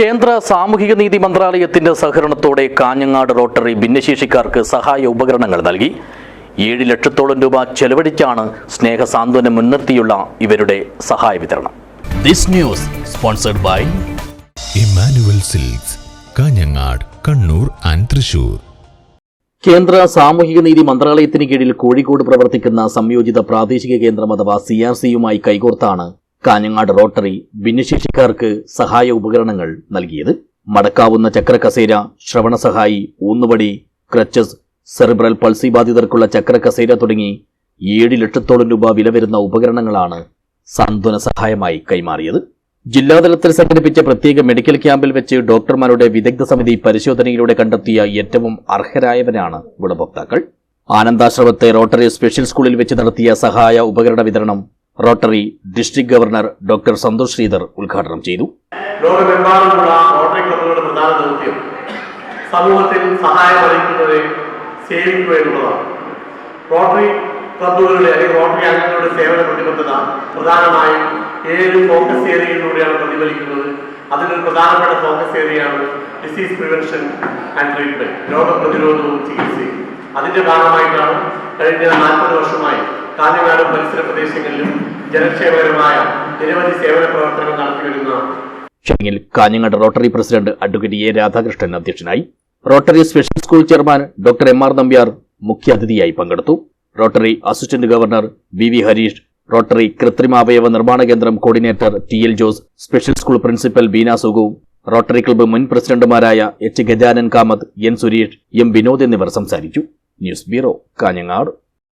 കേന്ദ്ര സാമൂഹിക നീതി മന്ത്രാലയത്തിന്റെ സഹകരണത്തോടെ കാഞ്ഞങ്ങാട് റോട്ടറി ഭിന്നശേഷിക്കാർക്ക് സഹായ ഉപകരണങ്ങൾ നൽകി. ഏഴ് ലക്ഷത്തോളം രൂപ ചെലവഴിച്ചാണ് സ്നേഹ സാന്ത്വനം മുൻനിർത്തിയുള്ള ഇവരുടെ സഹായ വിതരണം. This news sponsored by Emmanuel Silks Kanhangad Kannur and Thrissur. കേന്ദ്ര സാമൂഹിക നീതി മന്ത്രാലയത്തിന് കീഴിൽ കോഴിക്കോട് പ്രവർത്തിക്കുന്ന സംയോജിത പ്രാദേശിക കേന്ദ്രം അഥവാ സി ആർ സിയുമായി കൈകോർത്താണ് കാഞ്ഞങ്ങാട് റോട്ടറി ഭിന്നശേഷിക്കാർക്ക് സഹായ ഉപകരണങ്ങൾ നൽകിയത്. മടക്കാവുന്ന ചക്രക്കസേര ശ്രവണ സഹായി ഊന്നുവടി ക്രച്ചസ് സെറിബ്രൽ പൾസി ബാധിതർക്കുള്ള ചക്രക്കസേര തുടങ്ങി ഏഴ് ലക്ഷത്തോളം രൂപ വില വരുന്ന ഉപകരണങ്ങളാണ് സാന്ത്വന സഹായമായി കൈമാറിയത്. ജില്ലാതലത്തിൽ സംഘടിപ്പിച്ച പ്രത്യേക മെഡിക്കൽ ക്യാമ്പിൽ വെച്ച് ഡോക്ടർമാരുടെ വിദഗ്ധ സമിതി പരിശോധനയിലൂടെ കണ്ടെത്തിയ ഏറ്റവും അർഹരായവരാണ് ഗുണഭോക്താക്കൾ. ആനന്ദാശ്രമത്തെ റോട്ടറി സ്പെഷ്യൽ സ്കൂളിൽ വെച്ച് നടത്തിയ സഹായ ഉപകരണ വിതരണം Rotary district governor doctor Santhosh Sreedhar ഉദ്ഘാടനം ചെയ്തു. ലോകമെമ്പാടുമുള്ള റോട്ടറി ക്ലബ്ബുകളുടെ പ്രധാന ദൗത്യം സമൂഹത്തിൽ സഹായം അറിയിക്കുന്നവരെ സേവിക്കുക എന്നുള്ളതാണ്. റോട്ടറി ക്ലബുകളുടെ അല്ലെങ്കിൽ റോട്ടറി അംഗങ്ങളുടെ സേവന പ്രതിബദ്ധത പ്രധാനമായും ഏഴ് ഫോക്കസ് ഏരിയയിലൂടെയാണ് പ്രതിഫലിക്കുന്നത്? അതിലൊരു പ്രധാനപ്പെട്ട ഫോക്കസ് ഏരിയയാണ് ഡിസീസ് പ്രിവെൻഷൻ ആൻഡ് ട്രീറ്റ്മെന്റ് രോഗപ്രതിരോധവും ചികിത്സയും. അതിന്റെ ഭാഗമായിട്ടാണ് കഴിഞ്ഞ നാൽപ്പത് വർഷമായി കാഞ്ഞങ്ങാടും പരിസര പ്രദേശങ്ങളിലും ജനക്ഷേമകരമായ നിരവധി സേവന പ്രവർത്തനങ്ങൾ നടത്തി വരുന്ന ചടങ്ങിൽ Kanhangad Rotary president advocate A Radhakrishnan അധ്യക്ഷനായി. Rotary special school chairman doctor M R Nambiar മുഖ്യാതിഥിയായി പങ്കെടുത്തു. Rotary assistant governor V V Harish Rotary കൃത്രിമാവയവ നിർമ്മാണ കേന്ദ്രം coordinator T L Jose special school principal Beena Sugu Rotary club മുൻ പ്രസിഡന്റുമാരായ H Gajanan Kamath N Suresh M Vinod എന്നിവർ സംസാരിച്ചു. News bureau Kanhangad.